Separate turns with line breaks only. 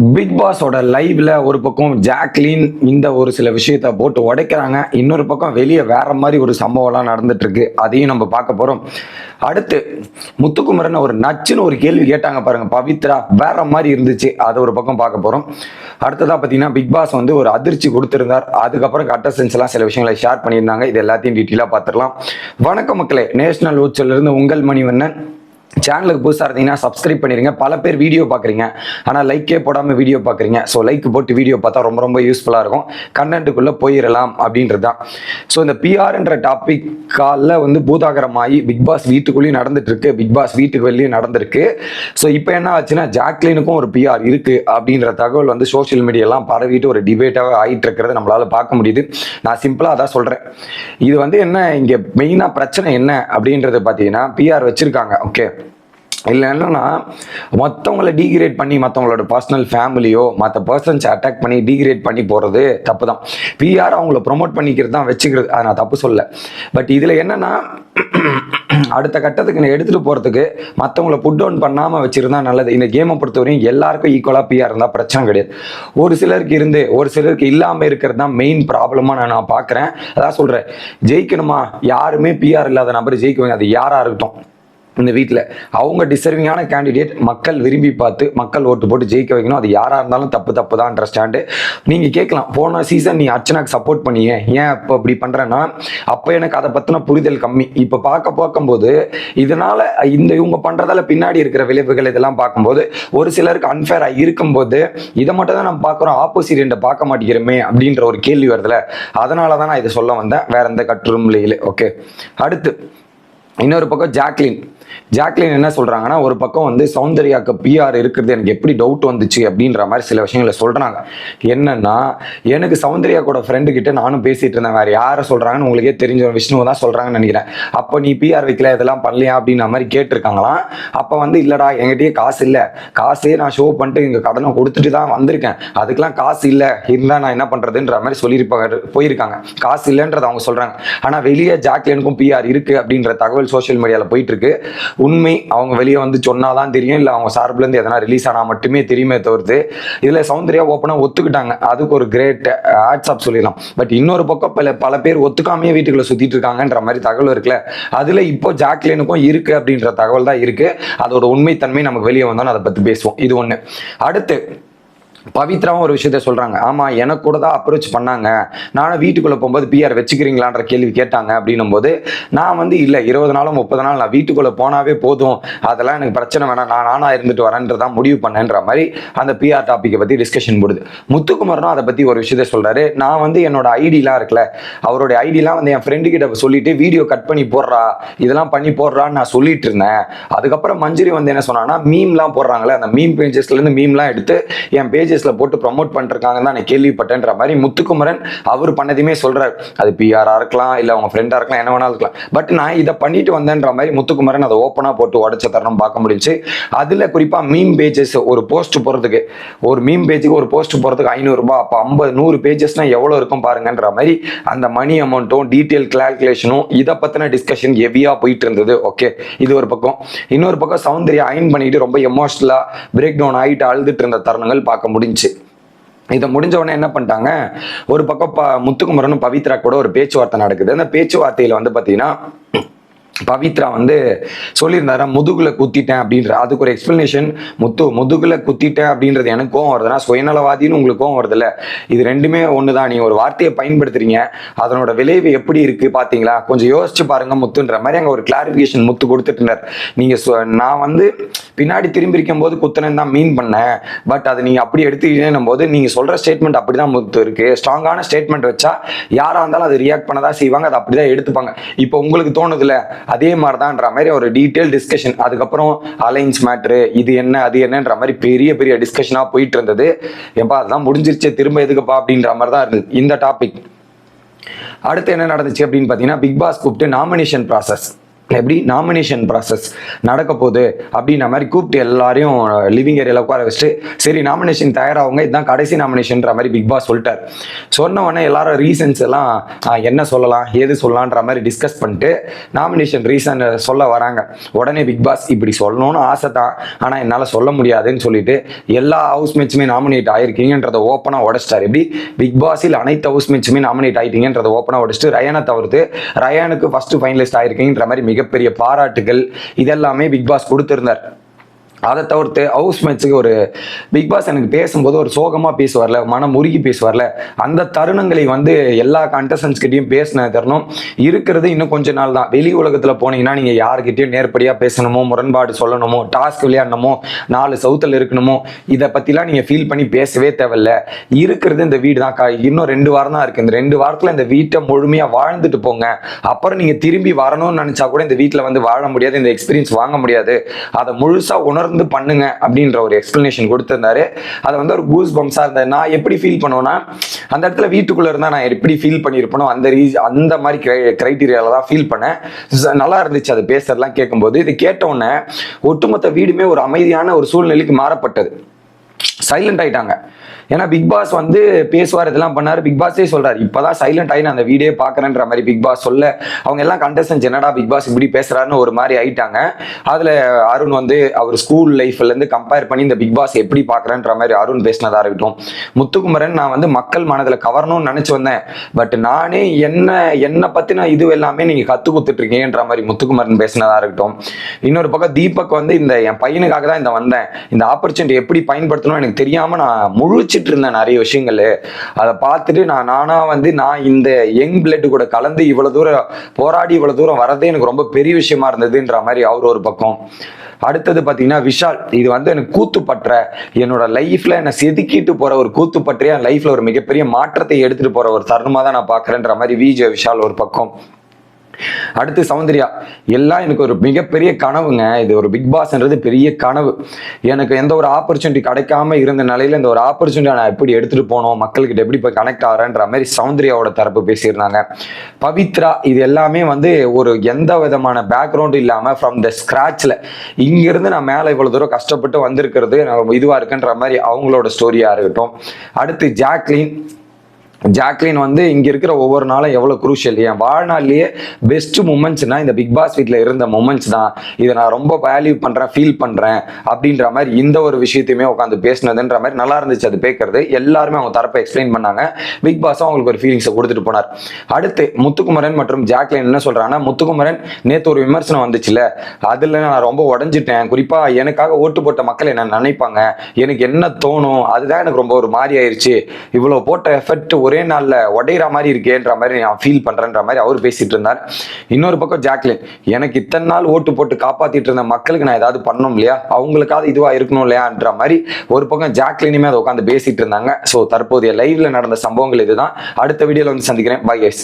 Big பாஸோட லைவ்ல ஒரு பக்கம் ஜாக்லின் இந்த ஒரு சில விஷயத்த போட்டு உடைக்கிறாங்க. இன்னொரு பக்கம் வெளியே வேற மாதிரி ஒரு சம்பவம்லாம் நடந்துட்டு இருக்கு அதையும் நம்ம பார்க்க போறோம். அடுத்து முத்துக்குமரன் ஒரு நச்சுன்னு ஒரு கேள்வி கேட்டாங்க பாருங்க. பவித்ரா வேற மாதிரி இருந்துச்சு. அதை ஒரு பக்கம் பார்க்க போறோம். அடுத்ததா பார்த்தீங்கன்னா பிக் பாஸ் வந்து ஒரு அதிர்ச்சி கொடுத்திருந்தார். அதுக்கப்புறம் கட்டசன்ஸ் எல்லாம் சில விஷயங்களை ஷேர் பண்ணியிருந்தாங்க. இது எல்லாத்தையும் டீட்டெயிலாக பார்த்துடலாம். வணக்கம் மக்களே. நேஷனல் ஊச்சல்ல இருந்து உங்கள் மணிவண்ணன். சேனலுக்கு புதுசாக இருந்தீங்கன்னா சப்ஸ்கிரைப் பண்ணிடுங்க பல பேர் வீடியோ பார்க்குறீங்க. ஆனால் லைக்கே போடாமல் வீடியோ பார்க்குறீங்க. ஸோ லைக் போட்டு வீடியோ பார்த்தா ரொம்ப ரொம்ப யூஸ்ஃபுல்லாக இருக்கும். கண்டென்ட்டுக்குள்ளே போயிடலாம் அப்படின்றது தான் ஸோ இந்த பிஆர்ன்ற டாபிக் காலில் வந்து பூதாகரமாகி பிக் பாஸ் வீட்டுக்குள்ளேயும் நடந்துட்டுருக்கு. பிக் பாஸ் வீட்டுக்கு வெளியே நடந்திருக்கு. ஸோ இப்போ என்ன ஆச்சுன்னா ஜாக்லினுக்கும் ஒரு பிஆர் இருக்குது அப்படின்ற தகவல் வந்து சோஷியல் மீடியாலாம் பரவிட்டு ஒரு டிபேட்டாக ஆகிட்டு இருக்கிறத நம்மளால பார்க்க முடியுது. நான் சிம்பிளாக அதான் சொல்கிறேன் இது வந்து என்ன இங்கே மெயினாக பிரச்சனை என்ன அப்படின்றது பார்த்தீங்கன்னா பிஆர் வச்சுருக்காங்க. ஓகே இல்லை என்னன்னா மற்றவங்களை டீக்ரேட் பண்ணி மற்றவங்களோட பர்சனல் ஃபேமிலியோ மற்ற பர்சன்ஸ் அட்டாக் பண்ணி டீக்ரேட் பண்ணி போகிறது தப்பு தான் பிஆர் அவங்கள ப்ரொமோட் பண்ணிக்கிறது தான் வச்சுக்கிறது. அதை நான் தப்பு சொல்ல பட் இதில் என்னன்னா அடுத்த கட்டத்துக்கு நான் எடுத்துகிட்டு போகிறதுக்கு மற்றவங்கள புட் டவுன் பண்ணாமல் வச்சுருந்தா நல்லது. இந்த கேமை பொறுத்தவரையும் எல்லாருக்கும் ஈக்குவலாக பிஆர் இருந்தால் பிரச்சனை கிடையாது. ஒரு சிலருக்கு இருந்து ஒரு சிலருக்கு இல்லாமல் இருக்கிறது தான் மெயின் ப்ராப்ளமாக நான் நான் பார்க்குறேன் அதான் சொல்கிறேன் ஜெயிக்கணுமா? யாருமே பிஆர் இல்லாத நபர் ஜெயிக்குவாங்க அது யாராக இருக்கட்டும். இந்த வீட்டில் அவங்க டிசர்விங்கான கேண்டிடேட் மக்கள் விரும்பி பார்த்து மக்கள் ஓட்டு போட்டு ஜெயிக்க வைக்கணும். அது யாராக இருந்தாலும் தப்பு தப்பு தான்ன்ற ஸ்டாண்டு நீங்கள் கேட்கலாம் போன சீசன் நீ அர்ச்சனாக்கு சப்போர்ட் பண்ணியே. ஏன் இப்போ இப்படி பண்ணுறேன்னா அப்போ எனக்கு அதை பற்றின புரிதல் கம்மி. இப்போ பார்க்க பார்க்கும்போது இதனால் இந்த இவங்க பண்ணுறதால பின்னாடி இருக்கிற விளைவுகள் இதெல்லாம் பார்க்கும்போது ஒரு சிலருக்கு அன்ஃபேராக இருக்கும்போது இதை மட்டும் தான் நம்ம பார்க்குறோம். ஆப்போசிட் ரெண்டை பார்க்க மாட்டேங்கிறோமே அப்படின்ற ஒரு கேள்வி வருதுல அதனால தான் நான் இதை சொல்ல வந்தேன். வேற எந்த கட்டுரும் இல்லையிலே ஓகே அடுத்து இன்னொரு பக்கம் ஜாக்லின். ஜாக்லின் என்ன சொல்கிறாங்கன்னா ஒரு பக்கம் வந்து சௌந்தர்யாக்கு பிஆர் இருக்கிறது எனக்கு எப்படி டவுட் வந்துச்சு அப்படின்ற மாதிரி சில விஷயங்களை சொல்கிறாங்க என்னன்னா எனக்கு சௌந்தர்யா கூட ஃப்ரெண்டு கிட்ட நானும் பேசிகிட்டு இருந்தேன். வேறு யாரை சொல்கிறாங்கன்னு உங்களுக்கே தெரிஞ்ச விஷ்ணுவை தான் சொல்கிறாங்கன்னு நினைக்கிறேன். அப்போ நீ பிஆர் வைக்கல இதெல்லாம் பண்ணலையா அப்படின்ற மாதிரி கேட்டிருக்காங்களாம். அப்போ வந்து இல்லைடா என்கிட்டயே காசு இல்லை. காசே நான் ஷோ பண்ணிட்டு இங்கே கடனை கொடுத்துட்டு தான் வந்திருக்கேன். அதுக்கெல்லாம் காசு இல்லை. இருந்தால் நான் என்ன பண்ணுறதுன்ற மாதிரி சொல்லியிருப்பாங்க போயிருக்காங்க. காசு இல்லைன்றத அவங்க சொல்கிறாங்க ஆனால் வெளியே ஜாக்லினுக்கும் பிஆர் இருக்குது அப்படின்ற தகவல் சோஷியல் மீடியாவில் போயிட்டு இருக்கு. உண்மை அவங்க வெளியே வந்து சொன்னாதான் தெரியும் இல்லை அவங்க சார்பிலேருந்து எதனா ரிலீஸ் ஆனால் மட்டுமே தெரியுமே தவிர்த்து இதில் சௌந்தர்யா ஓப்பனாக ஒத்துக்கிட்டாங்க. அதுக்கு ஒரு கிரேட் ஆட்ஸ்அப் சொல்லிடலாம். பட் இன்னொரு பக்கம் பல பல பேர் ஒத்துக்காமையே வீட்டுக்குள்ள சுத்திட்டு இருக்காங்கன்ற மாதிரி தகவல் இருக்குல்ல. அதில் இப்போ ஜாக்லினுக்கும் இருக்குது அப்படின்ற தகவல் தான் இருக்குது அதோட உண்மைத்தன்மை நமக்கு வெளியே வந்தோம்னு அதை பற்றி பேசுவோம். இது ஒன்று அடுத்து பவித்ராவும் ஒரு விஷயத்த சொல்றாங்க. ஆமா எனக்கு கூட தான் அப்ரோச் பண்ணாங்க. நானும் வீட்டுக்குள்ள போகும்போது பிஆர் வச்சுக்கிறீங்களான்ற கேள்வி கேட்டாங்க அப்படின்னும் போது நான் வந்து இல்ல இருபது நாளும் முப்பது நாள் நான் வீட்டுக்குள்ள போனாவே போதும். அதெல்லாம் எனக்கு பிரச்சனை வேணாம். நான் நானா இருந்துட்டு வரேன்றதான் முடிவு பண்ணேன்ற மாதிரி அந்த பிஆர் டாப்பிக்கை பத்தி டிஸ்கஷன் போடுது. முத்துக்குமரனும் அதை பத்தி ஒரு விஷயத்த சொல்றாரு. நான் வந்து என்னோட ஐடிலாம் இருக்குல்ல அவருடைய ஐடிலாம் வந்து என் ஃப்ரெண்டு கிட்ட சொல்லிட்டு வீடியோ கட் பண்ணி போடுறா இதெல்லாம் பண்ணி போடுறான்னு நான் சொல்லிட்டு இருந்தேன். அதுக்கப்புறம் மஞ்சரி வந்து என்ன சொன்னாங்கன்னா மீம்லாம் போடுறாங்களே அந்த மீம் பேஜஸ்ல இருந்து மீம்லாம் எடுத்து என் பேஜஸ்ல போட்டு ப்ரமோட் பண்ணிருக்காங்கன்னு தான் நான் கேள்விப்பட்டேன்ற மாதிரி முத்துக்குமரன் அவர் பண்ணதையுமே சொல்றாரு. அது பிஆரா இருக்கலாம் இல்ல அவங்க ஃப்ரெண்டா இருக்கலாம் என்ன வேணாலும் இருக்கலாம். பட் நான் இதை பண்ணிட்டு வந்தேன்ற மாதிரி முத்துக்குமரன் அதை ஓப்பனா போட்டு உடச்ச தருணம் பார்க்க முடிஞ்சு அதுல குறிப்பா மீம் பேஜஸ் ஒரு போஸ்ட் போறதுக்கு ஒரு மீம் பேஜுக்கு ஒரு போஸ்ட் போறதுக்கு ஐநூறு ரூபாய் அப்போ ஐம்பது நூறு பேஜஸ்னா எவ்வளவு இருக்கும் பாருங்கன்ற மாதிரி அந்த மணி அமௌண்ட்டும் டீட்டெயில் கிளால்குலேஷனும் இதை பத்தின டிஸ்கஷன் ஹெவியா போயிட்டு இருந்தது. ஓகே இது ஒரு பக்கம். இன்னொரு பக்கம் சௌந்தர்யா அயன் பண்ணிட்டு ரொம்ப எமோஷனலா பிரேக் டவுன் ஆகிட்டு அழுதுட்டு இருந்த தருணங்கள் பார்க்க முடியும் முடிஞ்சுச்சு இதை முடிஞ்ச உடனே என்ன பண்ணிட்டாங்க? ஒரு பக்கம் ப முத்துக்குமரனும் பவித்ரா கூட ஒரு பேச்சுவார்த்தை நடக்குது. அந்த பேச்சுவார்த்தையில வந்து பாத்தீங்கன்னா பவித்ரா வந்து சொல்லியிருந்தாரா முதுகுல குத்திட்டேன் அப்படின்ற அதுக்கு ஒரு எக்ஸ்பிளனேஷன் முத்து முதுகுல குத்திட்டேன் அப்படின்றது எனக்கு கோவம் வருதுன்னா சுயநலவாதின்னு உங்களுக்கு கோவம் வருதுல்ல? இது ரெண்டுமே ஒன்று தான் நீங்கள் ஒரு வார்த்தையை பயன்படுத்துறீங்க அதனோட விளைவு எப்படி இருக்கு பாத்தீங்களா? கொஞ்சம் யோசிச்சு பாருங்க முத்துன்ற மாதிரி அங்கே ஒரு கிளாரிபிகேஷன் முத்து கொடுத்துட்டு நீங்கள் நீங்க சொ- நான் வந்து பின்னாடி திரும்பி இருக்கும் போது குத்துனேன்னு தான் மீன் பண்ணேன். பட் அதை நீங்க அப்படி எடுத்துக்கிட்டேன் போது நீங்க சொல்ற ஸ்டேட்மெண்ட் அப்படிதான் முத்து இருக்கு. ஸ்ட்ராங்கான ஸ்டேட்மெண்ட் வச்சா யாரா இருந்தாலும் அது ரியாக்ட் பண்ணதான் செய்வாங்க அதை அப்படிதான் எடுத்துப்பாங்க. இப்போ உங்களுக்கு தோணுதுல அதே மாதிரிதான்ற மாதிரி ஒரு டீட்டெயில் டிஸ்கஷன் அதுக்கப்புறம் அலைன்ஸ் மேட்ரு இது என்ன அது என்னன்ற மாதிரி பெரிய பெரிய டிஸ்கஷனா போயிட்டு இருந்தது ஏன்பா அதெல்லாம் முடிஞ்சிருச்சு திரும்ப எதுக்குப்பா அப்படின்ற மாதிரி தான் இருந்தது. இந்த டாபிக் அடுத்து என்ன நடந்துச்சு அப்படின்னு பார்த்தீங்கன்னா பிக் பாஸ் கூப்பிட்டு நாமினேஷன் ப்ராசஸ் எப்படி நாமினேஷன் ப்ராசஸ் நடக்க போகுது அப்படின்ற மாதிரி கூப்பிட்டு எல்லாரையும் லிவிங் ஏரியாவில் உட்கார வச்சுட்டு சரி நாமினேஷன் தயாராகவங்க இதுதான் கடைசி நாமினேஷன்ற மாதிரி பிக் பாஸ் சொல்லிட்டார். சொன்ன உடனே எல்லாரும் ரீசன்ஸ் எல்லாம் என்ன சொல்லலாம் ஏது சொல்லலான்ற மாதிரி டிஸ்கஸ் பண்ணிட்டு நாமினேஷன் ரீசன் சொல்ல வராங்க. உடனே பிக் பாஸ் இப்படி சொல்லணும்னு ஆசை தான் ஆனால் என்னால் சொல்ல முடியாதுன்னு சொல்லிட்டு எல்லா ஹவுஸ் மேட்சுமே நாமினேட் ஆயிருக்கீங்கன்றதை ஓப்பனாக உடச்சிட்டார். எப்படி? பிக் பாஸில் அனைத்து ஹவுஸ் மேட்ச்சுமே நாமினேட் ஆயிட்டீங்கன்றதை ஓப்பனாக உடச்சிட்டு ரயானை தவிர்த்து ரயானுக்கு ஃபஸ்ட்டு ஃபைனலிஸ்ட் ஆயிருக்கீங்கன்ற மாதிரி மிகப்பெரிய பாராட்டுகள் இதெல்லாமே பிக் பாஸ் கொடுத்திருந்தார். அதை தவிர்த்து ஹவுஸ் மேட்ச்சுக்கு ஒரு பிக் பாஸ் எனக்கு பேசும்போது ஒரு சோகமாக பேசுவார்ல மனம் உருகி பேசுவார்ல அந்த தருணங்களை வந்து எல்லா கண்டஸ்டன்ஸ்கிட்டையும் பேசின தருணம். இருக்கிறது இன்னும் கொஞ்ச நாள் தான். வெளி உலகத்தில் போனீங்கன்னா நீங்கள் யாருக்கிட்டையும் நேர்படியாக பேசணுமோ முரண்பாடு சொல்லணுமோ டாஸ்க் விளையாடணுமோ நாலு சவுத்தில் இருக்கணுமோ இதை பற்றிலாம் நீங்கள் ஃபீல் பண்ணி பேசவே தேவையில்ல. இருக்கிறது இந்த வீடு தான் இன்னும் ரெண்டு வாரம் தான் இருக்குது இந்த ரெண்டு வாரத்தில் இந்த வீட்டை முழுமையாக வாழ்ந்துட்டு போங்க. அப்புறம் நீங்கள் திரும்பி வரணும்னு நினச்சா கூட இந்த வீட்டில் வந்து வாழ முடியாது இந்த எக்ஸ்பீரியன்ஸ் வாங்க முடியாது. அதை முழுசாக வந்து பண்ணுங்க அப்படின்ற ஒரு எக்ஸ்பிளனேஷன் கொடுத்திருந்தாரு. அதை வந்து ஒரு கூஸ் பம்ஸாக இருந்தது. நான் எப்படி ஃபீல் பண்ணுவேன்னா அந்த இடத்துல வீட்டுக்குள்ளே இருந்தால் நான் எப்படி ஃபீல் பண்ணியிருப்பனோ அந்த ரீஸ் அந்த மாதிரி கிரை க்ரைட்டீரியாவில் தான் ஃபீல் பண்ணேன். நல்லா இருந்துச்சு அது பேசுறதுலாம் கேட்கும்போது. இது கேட்ட உடனே ஒட்டுமொத்த வீடுமே ஒரு அமைதியான ஒரு சூழ்நிலைக்கு மாறப்பட்டது. சைலண்ட் ஆயிட்டாங்க. ஏன்னா பிக் பாஸ் வந்து பேசுவார் இதெல்லாம் பண்ணாரு. பிக் பாஸே சொல்றாரு இப்பதான் சைலண்ட் ஆகி நான் அந்த வீடியோ பாக்குறேன்ற மாதிரி பிக் பாஸ் சொல்ல. அவங்க எல்லாம் கண்டஸ்டன்ஸ் என்னடா பிக் பாஸ் இப்படி பேசுறாருன்னு ஒரு மாதிரி ஆயிட்டாங்க. அதுல அருண் வந்து அவர் ஸ்கூல் லைஃப்ல இருந்து கம்பேர் பண்ணி இந்த பிக் பாஸ் எப்படி பாக்குறேன்ற மாதிரி அருண் பேசினதா இருக்கட்டும். முத்துக்குமரன் நான் வந்து மக்கள் மனதுல கவரணும்னு நினைச்சு வந்தேன். பட் நானே என்ன என்னை பத்தின இது எல்லாமே நீங்க கத்து கொடுத்துட்டு இருக்கீங்கன்ற மாதிரி முத்துக்குமரன் பேசினதா இருக்கட்டும். இன்னொரு பக்கம் தீபக் வந்து இந்த என் பையனுக்காக தான் இந்த வந்தேன். இந்த ஆப்பர்ச்சுனிட்டி எப்படி பயன்படுத்தணும் எனக்கு தெரியாம நான் முழிச்சிட்டு இருந்தேன் நிறைய விஷயங்கள். அதை பார்த்துட்டு நான் நானா வந்து நான் இந்த யங் பிளட் கூட கலந்து இவ்வளவு தூரம் போராடி இவ்வளவு தூரம் வரதே எனக்கு ரொம்ப பெரிய விஷயமா இருந்ததுன்ற மாதிரி அவர் ஒரு பக்கம். அடுத்தது பார்த்தீங்கன்னா விஷால். இது வந்து எனக்கு கூத்துப்பற்ற என்னோட லைஃப்ல என்னை செதுக்கிட்டு போற ஒரு கூத்து பற்றிய லைஃப்ல ஒரு மிகப்பெரிய மாற்றத்தை எடுத்துட்டு போற ஒரு தருணமா தான் நான் பார்க்கறேன்ற மாதிரி விஜய் விஷால் ஒரு பக்கம். அடுத்து சௌந்தர்யா. எல்லாம் எனக்கு ஒரு மிகப்பெரிய கனவுங்க. இது ஒரு பிக் பாஸ்ன்றது பெரிய கனவு. எனக்கு எந்த ஒரு ஆப்பர்ச்சுனிட்டி கிடைக்காம இருந்த நிலையில இந்த ஒரு ஆப்பர்ச்சுனிட்டி நான் எப்படி எடுத்துட்டு போனோம் மக்கள்கிட்ட எப்படி போய் கனெக்ட் ஆகிறேன்ற மாதிரி சௌந்தர்யாவோட தரப்பு பேசியிருந்தாங்க. பவித்ரா இது எல்லாமே வந்து ஒரு எந்த விதமான பேக்ரவுண்ட் இல்லாம ஃப்ரம் த ஸ்கிராச்ல இங்கிருந்து நான் மேலே இவ்வளவு தூரம் கஷ்டப்பட்டு வந்திருக்கிறது இதுவாக இதுவா இருக்குன்ற மாதிரி அவங்களோட ஸ்டோரியா இருக்கட்டும். அடுத்து ஜாக்லின் ஜாக்லின் வந்து இங்க இருக்கிற ஒவ்வொரு நாளும் எவ்வளவு குரூஷியல் என் வாழ்நாள்லயே பெஸ்ட் மூமெண்ட்ஸ்னா இந்த பிக் பாஸ் வீட்டில் இருந்த மூமெண்ட்ஸ் தான். இதை நான் ரொம்ப வேல்யூ பண்றேன் ஃபீல் பண்றேன் அப்படின்ற மாதிரி இந்த ஒரு விஷயத்தையுமே உட்காந்து பேசினதுன்ற மாதிரி நல்லா இருந்துச்சு அது பேக்கிறது. எல்லாருமே அவங்க தரப்பை எக்ஸ்பிளைன் பண்ணாங்க. பிக் பாஸும் அவங்களுக்கு ஒரு ஃபீலிங்ஸை கொடுத்துட்டு போனார். அடுத்து முத்துக்குமரன் மற்றும் ஜாக்லின் என்ன சொல்றாங்கன்னா முத்துக்குமரன் நேற்று ஒரு விமர்சனம் வந்துச்சுல அதுல நான் ரொம்ப உடஞ்சிட்டேன். குறிப்பா எனக்காக ஓட்டு போட்ட மக்கள் என்ன நினைப்பாங்க? எனக்கு என்ன தோணும்? அதுதான் எனக்கு ரொம்ப ஒரு மாதிரி ஆயிருச்சு. இவ்வளவு போட்ட எஃபெக்ட் ஒரே நாள்ல உடையிற மாதிரி இருக்கேன்ற மாதிரி நான் ஃபீல் பண்றேன்ற மாதிரி அவர் பேசிட்டு இருந்தார். இன்னொரு பக்கம் ஜாக்லின் எனக்கு இத்தனை நாள் ஓட்டு போட்டு காப்பாத்திட்டு இருந்த மக்களுக்கு நான் ஏதாவது பண்ணணும் இல்லையா? அவங்களுக்காவது இதுவா இருக்கணும் இல்லையான்ற மாதிரி ஒரு பக்கம் ஜாக்லினுமே அதை உட்காந்து பேசிட்டு இருந்தாங்க. ஸோ தற்போதைய லைவ்ல நடந்த சம்பவங்கள் இதுதான். அடுத்த வீடியோல வந்து சந்திக்கிறேன். Bye guys